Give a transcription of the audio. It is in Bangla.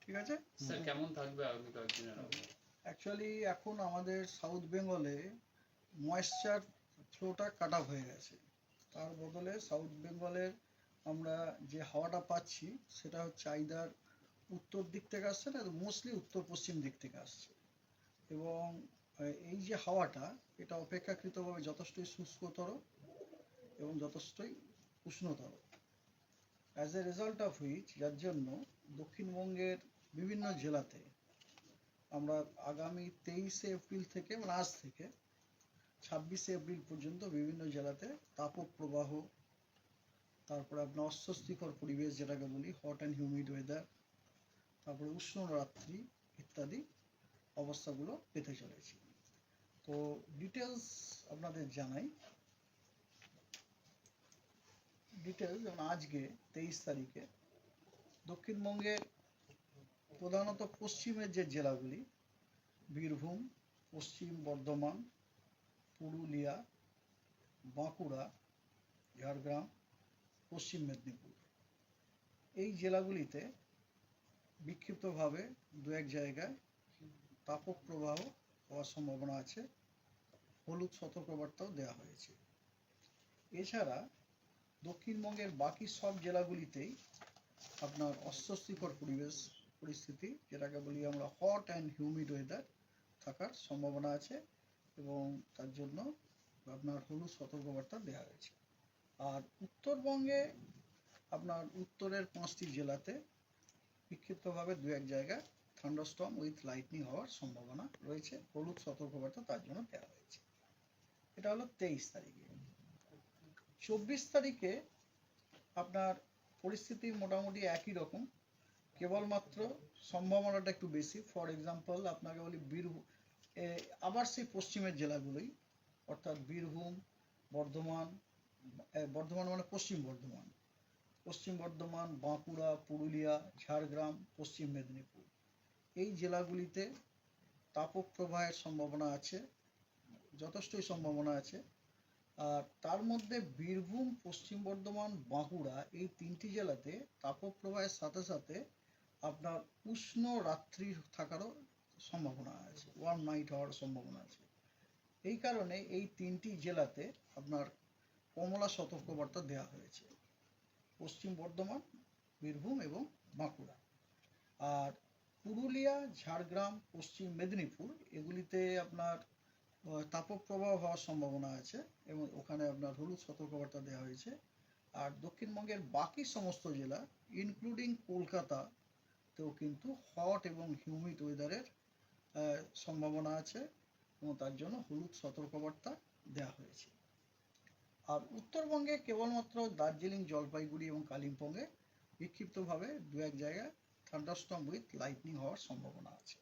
ঠিক আছে? স্যার কেমন থাকবে আগামী কয়েকদিনের? অ্যাকচুয়ালি এখন আমাদের সাউথ বেঙ্গলে ময়েশ্চার ফ্লোটা কাট অফ হয়ে গেছে। তার বদলে সাউথ বেঙ্গলের আমরা যে হাওয়াটা পাচ্ছি সেটা হচ্ছে আইদার উত্তর দিক থেকে আসছে না মোস্টলি উত্তর পশ্চিম দিক থেকে আসছে। এবং এই যে হাওয়াটা এটা অপেক্ষাকৃতভাবে যথেষ্টই শুষ্কতর এবং যথেষ্টই উষ্ণতর। As a result of which যার জন্য দক্ষিণবঙ্গের বিভিন্ন জেলাতে আমরা আগামী তেইশে এপ্রিল থেকে মানে আজ থেকে, ছাব্বিশে এপ্রিল পর্যন্ত বিভিন্ন জেলাতে তাপপ্রবাহ তারপরে আপনার অস্বস্তিকর পরিবেশ যেটাকে বলি হট অ্যান্ড হিউমিড ওয়েদার তারপরে উষ্ণ রাত্রি ইত্যাদি অবস্থাগুলো পেতে চলেছি। তো ডিটেলস আপনাদের জানাই। ডিটেলস যেমন আজকে তেইশ তারিখে দক্ষিণবঙ্গের প্রধানত পশ্চিমের যে জেলাগুলি, বীরভূম, পশ্চিম বর্ধমান, পুরুলিয়া, বাঁকুড়া, ঝাড়গ্রাম, পশ্চিম মেদিনীপুর। এই জেলাগুলিতে বিক্ষিপ্তভাবে দু এক জায়গায় তাপক প্রবাহ হওয়ার সম্ভাবনা আছে। হলুদ সতর্কবার্তাও দেওয়া হয়েছে। এছাড়া দক্ষিণবঙ্গের বাকি সব জেলাগুলিতেই আপনার অস্বস্তিকর পরিবেশ, পরিস্থিতি, যেটাকে বলি আমরা হট অ্যান্ড হিউমিড ওয়েদার থাকার সম্ভাবনা আছে এবং তার জন্য আপনার হলুদ সতর্কবার্তা দেওয়া হয়েছে। আর উত্তরবঙ্গে আপনার উত্তরের পাঁচটি জেলাতে বিক্ষিপ্তভাবে দু এক জায়গায় থান্ডারস্টর্ম উইথ লাইটনিং হওয়ার সম্ভাবনা রয়েছে। হলুদ সতর্কবার্তা তার জন্য দেওয়া হয়েছে। এটা হলো তেইশ তারিখে। চব্বিশ তারিখে আপনার পরিস্থিতি মোটামুটি একই রকম। কেবলমাত্র সম্ভাবনাটা একটু বেশি। ফর এক্সাম্পল আপনাকে বলি বীরভূম আবার সেই পশ্চিমের জেলাগুলোই, অর্থাৎ বীরভূম, বর্ধমান বর্ধমান মানে পশ্চিম বর্ধমান। পশ্চিম বর্ধমান, বাঁকুড়া, পুরুলিয়া, ঝাড়গ্রাম, পশ্চিম মেদিনীপুর। এই জেলাগুলিতে তাপপ্রবাহের সম্ভাবনা আছে, যথেষ্টই সম্ভাবনা আছে। তার মধ্যে বীরভূম, পশ্চিম বর্ধমান, বাঁকুড়া এই তিনটি জেলাতে তাপপ্রবাহের সাথে সাথে আপনার উষ্ণ রাত্রি থাকারও সম্ভাবনা আছে ওয়ান নাইট হওয়ার সম্ভাবনা আছে। এই কারণে এই তিনটি জেলাতে আপনার কমলা সতর্কবার্তা দেওয়া হয়েছে, পশ্চিম বর্ধমান, বীরভূম এবং বাঁকুড়া। আর পুরুলিয়া, ঝাড়গ্রাম, পশ্চিম মেদিনীপুর, এগুলিতে আপনার তাপপ্রবাহ হওয়ার সম্ভাবনা আছে এবং ওখানে আপনার হলুদ সতর্কবার্তা দেওয়া হয়েছে। আর দক্ষিণবঙ্গের বাকি সমস্ত জেলা ইনক্লুডিং কলকাতাতেও কিন্তু হট এবং হিউমিড ওয়েদারের সম্ভাবনা আছে এবং তার জন্য হলুদ সতর্কবার্তা দেওয়া হয়েছে। আর উত্তরবঙ্গে কেবলমাত্র দার্জিলিং, জলপাইগুড়ি এবং কালিম্পংয়ে বিক্ষিপ্তভাবে দু এক জায়গায় থান্ডারস্টর্ম উইথ লাইটনিং হওয়ার সম্ভাবনা আছে।